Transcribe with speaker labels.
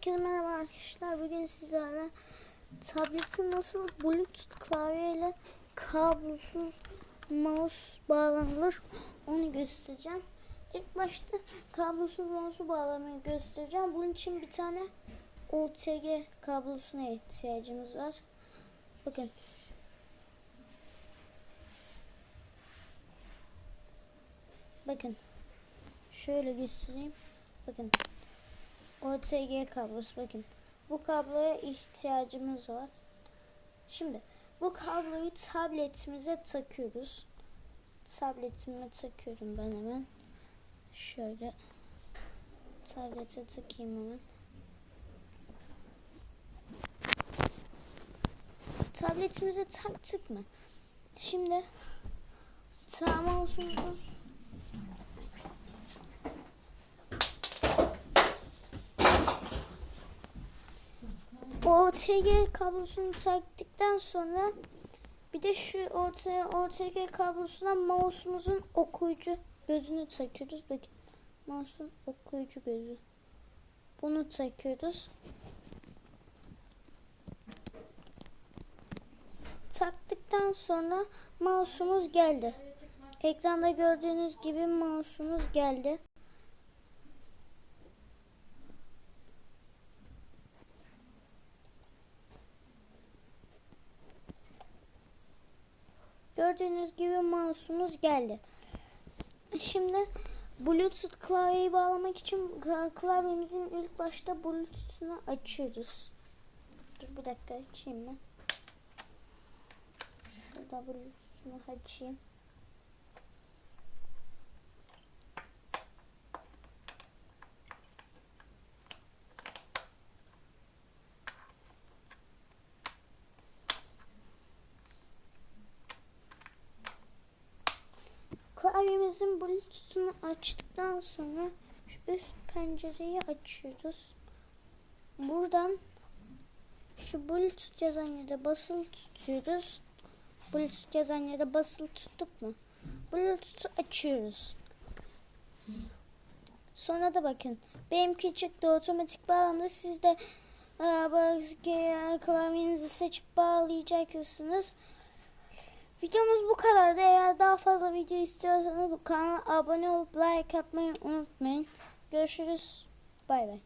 Speaker 1: Herkese merhaba arkadaşlar. Bugün sizlerle tabletin nasıl Bluetooth klavyeyle kablosuz mouse bağlanılır onu göstereceğim. İlk başta kablosuz mouse'u bağlamayı göstereceğim. Bunun için bir tane OTG kablosuna ihtiyacımız var. Bakın. Bakın. Şöyle göstereyim. Bakın. OTG kablosu bakın. Bu kabloya ihtiyacımız var. Şimdi bu kabloyu tabletimize takıyoruz. Tabletime takıyorum ben hemen. Şöyle tablete takayım hemen. Tabletimize taktık mı? Şimdi tamam olsun. OTG kablosunu taktıktan sonra bir de şu OTG kablosuna mouse'umuzun okuyucu gözünü takıyoruz. Bakın mouse'un okuyucu gözü. Bunu takıyoruz. Taktıktan sonra mouse'umuz geldi. Ekranda gördüğünüz gibi mouse'umuz geldi. Gördüğünüz gibi mouse'umuz geldi. Şimdi Bluetooth klavyeyi bağlamak için klavyemizin ilk başta Bluetooth'unu açıyoruz. Dur bir dakika açayım ben. Şurada Bluetooth'unu açayım. Klavyemizin Bluetooth'unu açtıktan sonra şu üst pencereyi açıyoruz. Buradan şu Bluetooth yazan yere basılı tutuyoruz. Bluetooth yazan yere basılı tuttuk mu? Bluetooth'u açıyoruz. Sonra da bakın benimki çıktı otomatik bağlandı. Siz de e, klavyenizi seçip bağlayacaksınız. Videomuz bu kadardı. Eğer daha fazla video istiyorsanız bu kanala abone olup like atmayı unutmayın. Görüşürüz. Bay bay.